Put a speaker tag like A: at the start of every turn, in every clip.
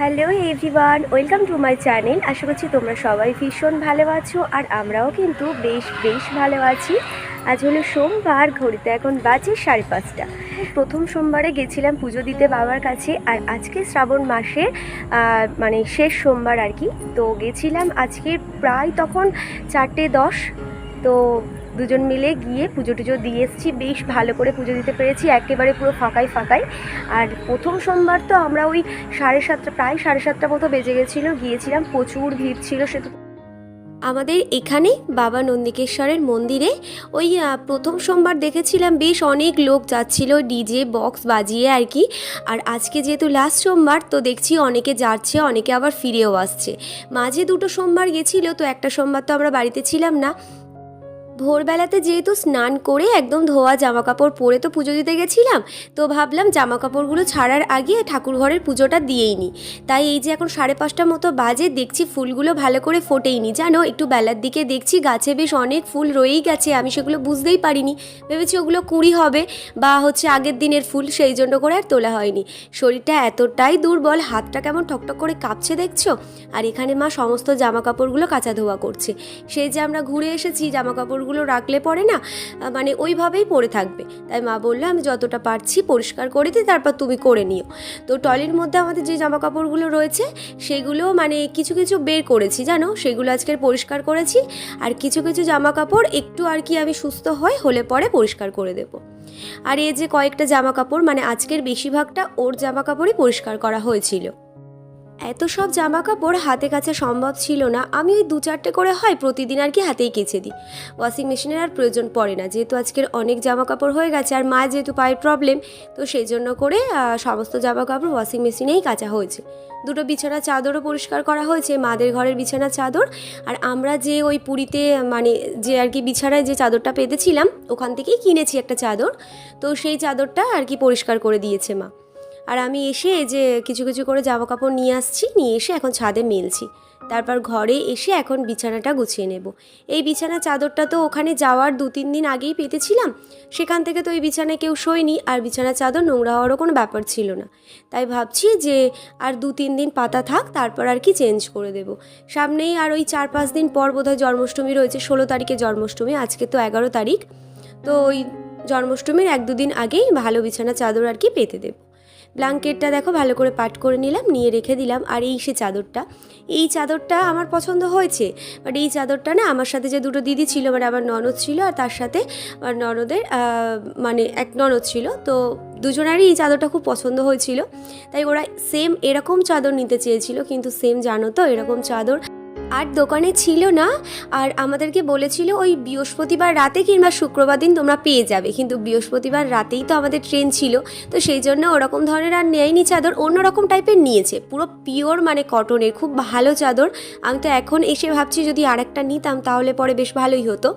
A: Hello everyone, welcome to my channel. আশা করছি তোমরা সবাই ভীষণ ভালো আছো, আর আমরাও কিন্তু বেশ বেশ ভালো আছি। আজ হলো সোমবার, ঘড়িতে এখন বাজে সাড়ে পাঁচটা। প্রথম সোমবারে গেছিলাম পুজো দিতে বাবার কাছে, আর আজকে শ্রাবণ মাসে মানে শেষ সোমবার আর কি। তো গেছিলাম আজকে প্রায় তখন চারটে দশ, তো দুজন মিলে গিয়ে পুজো টুজো দিয়ে এসেছি। বেশ ভালো করে পুজো দিতে পেরেছি, একেবারে পুরো ফাঁকাই ফাঁকাই। আর প্রথম সোমবার তো আমরা ওই সাড়ে সাতটা, প্রায় সাড়ে সাতটা মতো বেজে গেছিল, গিয়েছিলাম, প্রচুর ভিড় ছিল সে আমাদের এখানে বাবা নন্দিকেশ্বরের মন্দিরে ওই প্রথম সোমবার দেখেছিলাম বেশ অনেক লোক যাচ্ছিল, ডিজে, বক্স বাজিয়ে আর কি। আর আজকে যেহেতু লাস্ট সোমবার, তো দেখছি অনেকে যাচ্ছে, অনেকে আবার ফিরেও আসছে। মাঝে দুটো সোমবার গেছিল, তো একটা সোমবার তো আমরা বাড়িতে ছিলাম না। ভোরবেলাতে যেহেতু স্নান করে একদম ধোয়া জামা কাপড় পরে তো পুজো দিতে গেছিলাম, তো ভাবলাম জামা কাপড়গুলো ছাড়ার আগে ঠাকুর ঘরের পুজোটা দিয়েই নিই তাই এই যে এখন সাড়ে পাঁচটার মতো বাজে, দেখছি ফুলগুলো ভালো করে ফোটেইনি। জানো, একটু বেলার দিকে দেখছি গাছে বেশ অনেক ফুল রয়েই গেছে, আমি সেগুলো বুঝতেই পারিনি। ভেবেছি ওগুলো কুড়ি হবে বা হচ্ছে আগের দিনের ফুল, সেই জন্য করে আর তোলা হয়নি। শরীরটা এতটাই দুর্বল, হাতটা কেমন ঠকঠক করে কাঁপছে দেখছ? আর এখানে মা সমস্ত জামা কাপড়গুলো কাঁচা ধোয়া করছে। সেই যে আমরা ঘুরে এসেছি জামা কাপড়গুলো রাখলে পরে না মানে ওইভাবেই পড়ে থাকবে। তাই মা বলল, আমি যতটা পারছি পরিষ্কার করে দিই, তারপর তুমি করে নিও। তো টলির মধ্যে আমাদের যে জামা কাপড়গুলো রয়েছে, সেগুলো মানে কিছু কিছু বের করেছি, জানো? সেগুলো আজকে পরিষ্কার করেছি। আর কিছু কিছু জামা কাপড় একটু আর কি আমি সুস্থ হই, হলে পরে পরিষ্কার করে দেব। আর এই যে কয়েকটা জামা কাপড় মানে আজকের বেশিরভাগটা ওর জামা কাপড়ই পরিষ্কার করা হয়েছিল। এত সব জামা কাপড় হাতে কাছে সম্ভব ছিল না। আমি ওই দু চারটে করে হয় প্রতিদিন আর কি হাতেই কেচে দিই। ওয়াশিং মেশিনের আর প্রয়োজন পড়ে না। যেহেতু আজকের অনেক জামা কাপড় হয়ে গেছে আর মা যেহেতু পায়ের প্রবলেম তো সেই জন্য করে সমস্ত জামা কাপড় ওয়াশিং মেশিনেই কাচা হয়েছে। দুটো বিছানা চাদরও পরিষ্কার করা হয়েছে, মাদের ঘরের বিছানা চাদর। আর আমরা যে ওই পুরীতে মানে যে আর কি বিছানায় যে চাদরটা পেতেছিলাম, ওখান থেকেই কিনেছি একটা চাদর। তো সেই চাদরটা আর কি পরিষ্কার করে দিয়েছে মা। আর আমি এসে এই যে কিছু কিছু করে জামা কাপড় নিয়ে আসছি, নিয়ে এসে এখন ছাদে মেলছি। তারপর ঘরে এসে এখন বিছানাটা গুছিয়ে নেব। এই বিছানা চাদরটা তো ওখানে যাওয়ার দু তিন দিন আগেই পেতেছিলাম। সেখান থেকে তো ওই বিছানায় কেউ শোয়নি, আর বিছানা চাদর নোংরা হওয়ারও কোনো ব্যাপার ছিল না। তাই ভাবছি যে আর দু তিন দিন পাতা থাক, তারপর আর কি চেঞ্জ করে দেব। সামনেই আর ওই চার পাঁচ দিন পর বোধহয় জন্মাষ্টমী রয়েছে, ষোলো তারিখে জন্মাষ্টমী, আজকে তো এগারো তারিখ। তো ওই জন্মাষ্টমীর এক দুদিন আগেই ভালো বিছানা চাদর আর কি পেতে দেব। ব্ল্যাঙ্কেটটা দেখো, ভালো করে পাট করে নিলাম, নিয়ে রেখে দিলাম। আর এই সে চাদরটা, এই চাদরটা আমার পছন্দ হয়েছে বাট এই চাদরটা না আমার সাথে যে দুটো দিদি ছিল মানে আমার ননদ ছিল, আর তার সাথে আমার ননদের মানে এক ননদ ছিল, তো দুজনারই এই চাদরটা খুব পছন্দ হয়েছিল। তাই ওরা সেম এরকম চাদর নিতে চেয়েছিল, কিন্তু সেম জানো তো, এরকম চাদর আর দোকানে ছিল না, আর আমাদেরকে বলেছিল ওই বৃহস্পতিবার রাতে কিংবা শুক্রবার দিন তোমরা পেয়ে যাবে। কিন্তু বৃহস্পতিবার রাতেই তো আমাদের ট্রেন ছিল, তো সেই জন্য ওরকম ধরনের আর নেয়নি চাদর, অন্যরকম টাইপের নিয়েছে। পুরো পিওর মানে কটনের, খুব ভালো চাদর। আমি তো এখন এসে ভাবছি যদি আরেকটা নিতাম তাহলে পরে বেশ ভালোই হতো।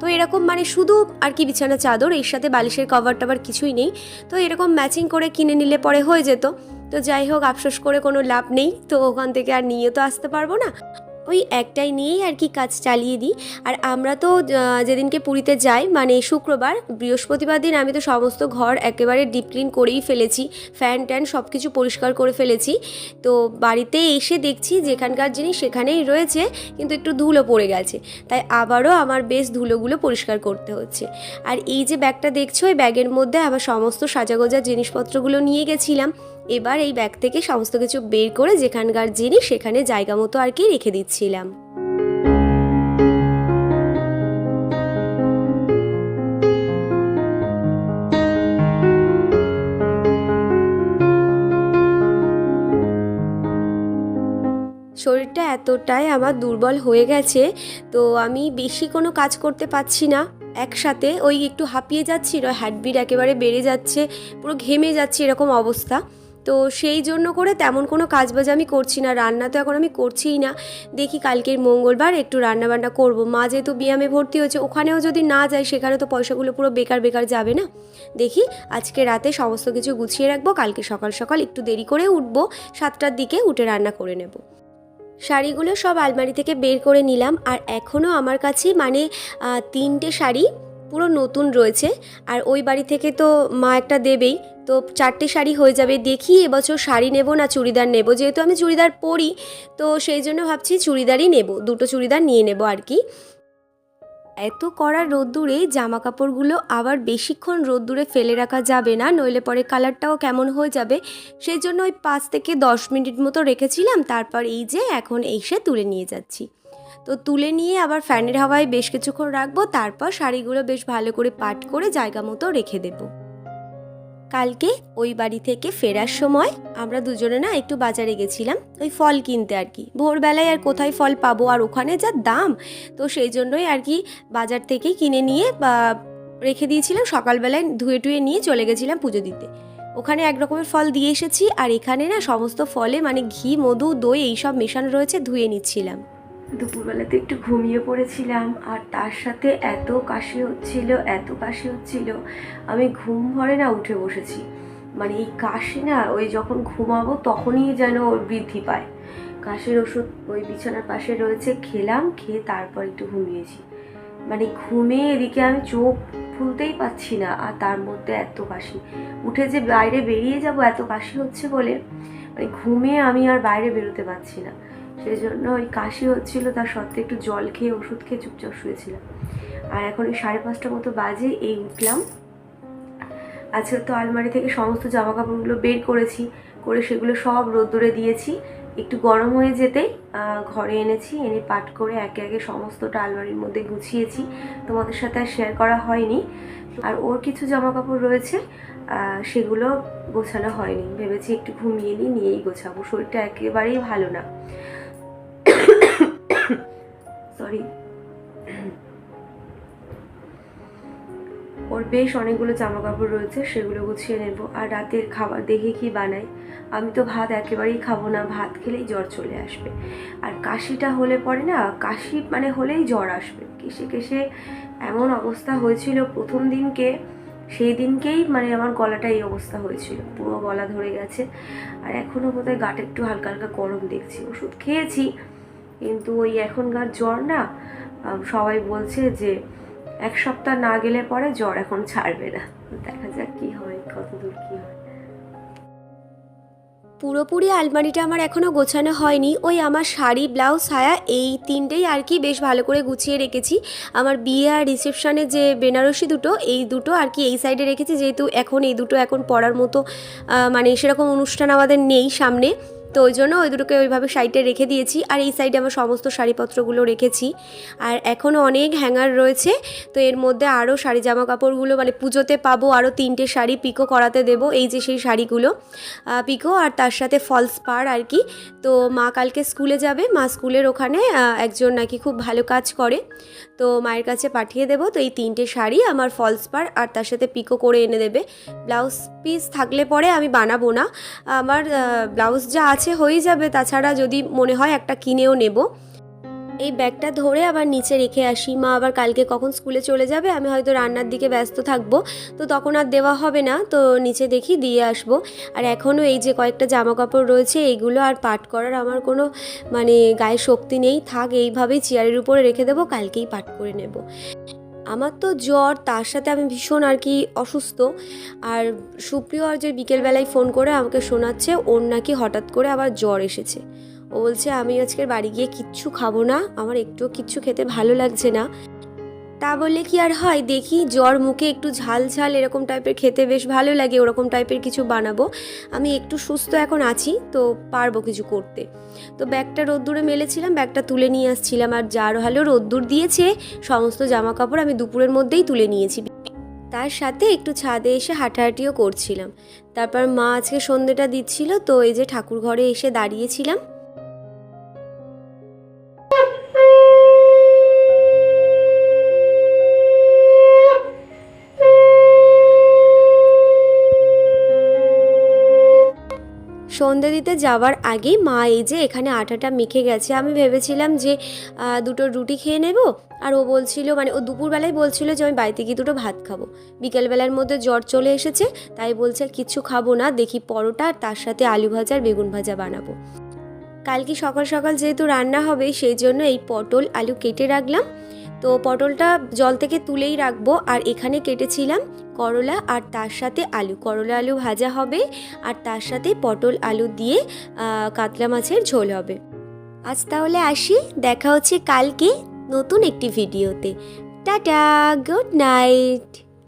A: তো এরকম মানে শুধু আর কি বিছানা চাদর, এর সাথে বালিশের কভার টাভার কিছুই নেই। তো এরকম ম্যাচিং করে কিনে নিলে পরে হয়ে যেত। তো যাই হোক, আফসোস করে কোনো লাভ নেই। তো ওখান থেকে আর নিয়ে তো আসতে পারব না। ওই একটাই নিয়েই আর কি কাজ চালিয়ে দিই। আর আমরা তো যেদিনকে পুরীতে যাই মানে শুক্রবার, বৃহস্পতিবার দিন আমি তো সমস্ত ঘর একেবারে ডিপ ক্লিন করেই ফেলেছি ফ্যান ট্যান সব কিছু পরিষ্কার করে ফেলেছি। তো বাড়িতে এসে দেখছি যেখানকার জিনিস সেখানেই রয়েছে, কিন্তু একটু ধুলো পড়ে গেছে। তাই আবারও আমার বেশ ধুলোগুলো পরিষ্কার করতে হচ্ছে। আর এই যে ব্যাগটা দেখছ ওই ব্যাগের মধ্যে আমার সমস্ত সাজাগোজা জিনিসপত্রগুলো নিয়ে গেছিলাম। এবার এই ব্যাগ থেকে সমস্ত কিছু বের করে যেখানকার জিনিস সেখানে জায়গা মতো আর কি রেখে দিচ্ছিলাম শরীরটা এতটাই আমার দুর্বল হয়ে গেছে, তো আমি বেশি কোনো কাজ করতে পারছি না। একসাথে ওই একটু হাঁপিয়ে যাচ্ছিল হার্টবিট একেবারে বেড়ে যাচ্ছে, পুরো ঘেমে যাচ্ছে এরকম অবস্থা। তো সেই জন্য করে তেমন কোনো কাজ বাজ আমি করছি না, রান্না তো এখন আমি করছিই না। দেখি কালকের মঙ্গলবার একটু রান্না বান্না করব। মা যেহেতু ব্যায়ামে ভর্তি হয়েছে, ওখানেও যদি না যায় সেখানে তো পয়সাগুলো পুরো বেকার বেকার যাবে না। দেখি আজকে রাতে সমস্ত কিছু গুছিয়ে রাখব, কালকে সকাল সকাল একটু দেরি করে উঠবো, সাতটার দিকে উঠে রান্না করে নেব। শাড়িগুলো সব আলমারি থেকে বের করে নিলাম আর এখনও আমার কাছে মানে তিনটে শাড়ি পুরো নতুন রয়েছে। আর ওই বাড়ি থেকে তো মা একটা দেবেই তো চারটে শাড়ি হয়ে যাবে, দেখি এবছর শাড়ি নেব না চুড়িদার নেব। যেহেতু আমি চুড়িদার পরি, তো সেই জন্য ভাবছি চুড়িদারই নেব, দুটো চুড়িদার নিয়ে নেব আর কি। এত কড়া রোদ্দুরে জামা কাপড়গুলো আবার বেশিক্ষণ রোদ্দুরে ফেলে রাখা যাবে না, নইলে পরে কালারটাও কেমন হয়ে যাবে। সেই জন্য ওই পাঁচ থেকে দশ মিনিট মতো রেখেছিলাম, তারপর এই যে এখন এসে তুলে নিয়ে যাচ্ছি। তো তুলে নিয়ে আবার ফ্যানের হাওয়ায় বেশ কিছুক্ষণ রাখব, তারপর শাড়িগুলো বেশ ভালো করে পাট করে জায়গা মতো রেখে দেবো। কালকে ওই বাড়ি থেকে ফেরার সময় আমরা দুজনে না একটু বাজারে গেছিলাম, ওই ফল কিনতে আর কি। ভোরবেলায় আর কোথায় ফল পাবো আর ওখানে যা দাম, তো সেই জন্যই আর কি বাজার থেকে কিনে নিয়ে বা রেখে দিয়েছিলাম, সকালবেলায় ধুয়ে টুয়ে নিয়ে চলে গেছিলাম পুজো দিতে। ওখানে এক রকমের ফল দিয়ে এসেছি আর এখানে না সমস্ত ফলে মানে ঘি, মধু, দই এইসব মেশানো রয়েছে, ধুয়ে নিচ্ছিলাম। দুপুরবেলাতে একটু ঘুমিয়ে পড়েছিলাম আর তার সাথে এত কাশি হচ্ছিল, এত কাশি হচ্ছিল, আমি ঘুম ভরে না উঠে বসেছি। মানে এই কাশি না, ওই যখন ঘুমাবো তখনই যেন ওর বৃদ্ধি পায়। কাশির ওষুধ ওই বিছানার পাশে রয়েছে, খেলাম, খেয়ে তারপর একটু ঘুমিয়েছি। মানে ঘুমে এদিকে আমি চোখ খুলতেই পাচ্ছি না আর তার মধ্যে এত কাশি। উঠে যে বাইরে বেরিয়ে যাব এত কাশি হচ্ছে বলে মানে ঘুমে আমি আর বাইরে বেরোতে পারছি না। সেই জন্য ওই কাশি হচ্ছিল, তার সত্ত্বে একটু জল খেয়ে ওষুধ খেয়ে চুপচাপ শুয়েছিলাম। আর এখন ওই সাড়ে পাঁচটা মতো বাজে, এই উঠলাম। আজকে তো আলমারি থেকে সমস্ত জামা কাপড়গুলো বের করেছি, করে সেগুলো সব রোদ্দুরে দিয়েছি। একটু গরম হয়ে যেতেই ঘরে এনেছি, এনে পাট করে একে একে সমস্তটা আলমারির মধ্যে গুছিয়েছি। তোমাদের সাথে আর শেয়ার করা হয়নি। আর ওর কিছু জামা কাপড় রয়েছে সেগুলো গোছানো হয়নি। ভেবেছি একটু ঘুমিয়ে নিই, নিয়েই গোছাবো। শরীরটা একেবারেই ভালো না। সরি। ওর বেশ অনেকগুলো জামা কাপড় রয়েছে, সেগুলো গুছিয়ে নেব। আর রাতের খাবার দেখে কি বানাই আমি তো ভাত একেবারেই খাব না, ভাত খেলেই জ্বর চলে আসবে। আর কাশিটা হলে পরে না, কাশি মানে হলেই জ্বর আসবে। কেসে কেসে এমন অবস্থা হয়েছিল প্রথম দিনকে, সেই দিনকেই মানে আমার গলাটা এই অবস্থা হয়েছিল। পুরো গলা ধরে গেছে। আর এখনও বোধহয় গাটা একটু হালকা হালকা গরম দেখছি। ওষুধ খেয়েছি কিন্তু ওই এখনকার জ্বর না সবাই বলছে যে এক সপ্তাহ না গেলে পরে জ্বর এখন ছাড়বে না। দেখা যাক কি হয় কত দূর কি হয়। পুরোপুরি আলমারিটা আমার এখনও গোছানো হয়নি। ওই আমার শাড়ি, ব্লাউজ সায়া এই তিনটেই আর কি বেশ ভালো করে গুছিয়ে রেখেছি। আমার বিয়ে আর রিসেপশানে যে বেনারসি দুটো, এই দুটো আর কি এই সাইডে রেখেছি। যেহেতু এখন এই দুটো এখন পরার মতো মানে সেরকম অনুষ্ঠান আমাদের নেই সামনে। তো ওই জন্য ওই দুটোকে ওইভাবে সাইডে রেখে দিয়েছি। আর এই সাইডে আমার সমস্ত শাড়িপত্রগুলো রেখেছি। আর এখনও অনেক হ্যাঙ্গার রয়েছে। তো এর মধ্যে আরও শাড়ি জামা কাপড়গুলো মানে পুজোতে পাবো আরও তিনটে শাড়ি পিকো করাতে দেবো, এই যে সেই শাড়িগুলো। পিকো আর তার সাথে ফলস পার আর কি। তো মা কালকে স্কুলে যাবে। মা স্কুলের ওখানে একজন নাকি খুব ভালো কাজ করে। তো মায়ের কাছে পাঠিয়ে দেবো। তো এই তিনটে শাড়ি আমার ফলস পার আর তার সাথে পিকো করে এনে দেবে। ব্লাউজ পিস থাকলে পরে আমি বানাবো না। আমার ব্লাউজ যা আছে হয়ে যাবে। তাছাড়া যদি মনে হয় একটা কিনেও নেব। এই ব্যাগটা ধরে আবার নিচে রেখে আসি। মা আবার কালকে কখন স্কুলে চলে যাবে? আমি হয়তো রান্নার দিকে ব্যস্ত থাকব। তো তখন আর দেওয়া হবে না। তো নিচে দেখি দিয়ে আসব। আর এখনও এই যে কয়েকটা জামা কাপড় রয়েছে, এইগুলো আর পাট করার আমার কোনো মানে গায়ে শক্তি নেই। থাক, এইভাবেই চেয়ারের উপরে রেখে দেবো, কালকেই পাট করে নেব। আমার তো জ্বর, তার সাথে আমি ভীষণ আর কি অসুস্থ। আর সুপ্রিয় আর যে বিকেলবেলায় ফোন করে আমাকে শোনাচ্ছে, ওর নাকি হঠাৎ করে আবার জ্বর এসেছে। ও বলছে, আমি আজকের বাড়ি গিয়ে কিচ্ছু খাব না, আমার একটু কিচ্ছু খেতে ভালো লাগছে না। তা বললে কি আর হয়, দেখি জ্বর মুখে একটু ঝাল ঝাল এরকম টাইপের খেতে বেশ ভালো লাগে, ওরকম টাইপের কিছু বানাবো। আমি একটু সুস্থ এখন আছি, তো পারব কিছু করতে। তো ব্যাগটা রোদ্দুরে মেলেছিলাম, ব্যাগটা তুলে নিয়ে আসছিলাম, আর যার ভালো রোদ্দুর দিয়েছে, সমস্ত জামা কাপড় আমি দুপুরের মধ্যেই তুলে নিয়েছি। তার সাথে একটু ছাদে এসে হাঁটাহাঁটিও করছিলাম। তারপর মা আজকে সন্ধেটা দিচ্ছিল, তো এই যে ঠাকুর ঘরে এসে দাঁড়িয়েছিলাম। সন্ধে দিতে যাওয়ার আগেই মা এই যে এখানে আটাটা মেখে গেছে। আমি ভেবেছিলাম যে দুটো রুটি খেয়ে নেব। আর ও বলছিল মানে ও দুপুরবেলায় বলছিল যে, আমি বাড়িতে গিয়ে দুটো ভাত খাব। বিকেলবেলার মধ্যে জ্বর চলে এসেছে, তাই বলছে, আর কিচ্ছু খাব না, দেখি পরোটা আর তার সাথে আলু ভাজা আর বেগুন ভাজা বানাবো। কালকে সকাল সকাল যেহেতু রান্না হবে, সেই জন্য এই পটল আলু কেটে রাখলাম। তো পটলটা জল থেকে তুলেই রাখব। আর এখানে কেটেছিলাম করলা আর তার সাথে আলু। করলা আলু ভাজা হবে আর তার সাথে পটল আলু দিয়ে কাতলা মাছের ঝোল হবে। আজ তাহলে আসি, দেখা হচ্ছে কালকে নতুন একটি ভিডিওতে। Tata, good night.